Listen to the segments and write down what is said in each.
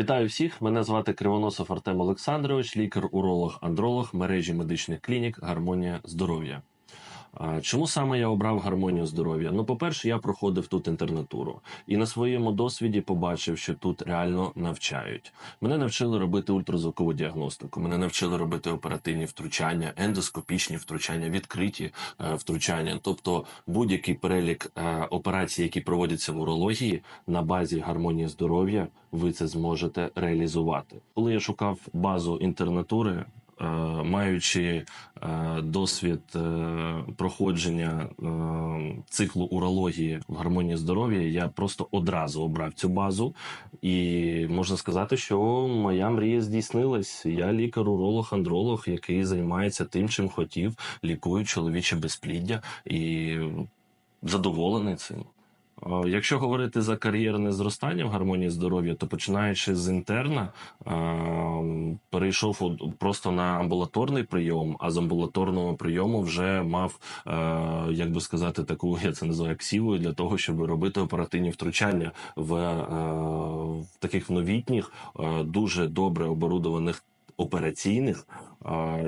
Вітаю всіх! Мене звати Кривоносов Артем Олександрович, лікар-уролог-андролог мережі медичних клінік Гармонія здоров'я. Чому саме я обрав гармонію здоров'я? Ну, по-перше, я проходив тут інтернатуру і на своєму досвіді побачив, що тут реально навчають. Мене навчили робити ультразвукову діагностику. Мене навчили робити оперативні втручання, ендоскопічні втручання, відкриті е, втручання. Тобто будь-який перелік е, операцій, які проводяться в урології, на базі гармонії здоров'я, ви це зможете реалізувати. Коли я шукав базу інтернатури. Е, Маючи е, досвід е, проходження циклу урології в гармонії здоров'я, я просто одразу обрав цю базу, і можна сказати, що моя мрія здійснилась. Я лікар-уролог-андролог, який займається тим, чим хотів, лікую чоловіче безпліддя і задоволений цим. Е, Якщо говорити за кар'єрне зростання в гармонії здоров'я, то починаючи з інтерна, е, перейшов просто на амбулаторний прийом, а з амбулаторного прийому вже мав, е, як би сказати, таку я це називаю ксівою для того, щоб робити оперативні втручання в, в таких новітніх, дуже добре оборудованих операційних.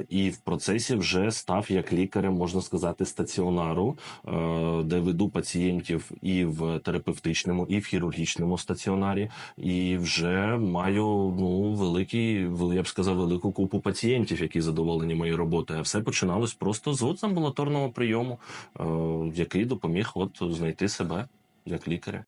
І в процесі вже став як лікарем, можна сказати, стаціонару, е, де веду пацієнтів і в терапевтичному, і в хірургічному стаціонарі, і вже маю ну великий, вел- я б сказав, велику купу пацієнтів, які задоволені моєю роботою. А все починалось просто з от амбулаторного прийому, е, який допоміг от знайти себе як лікаря.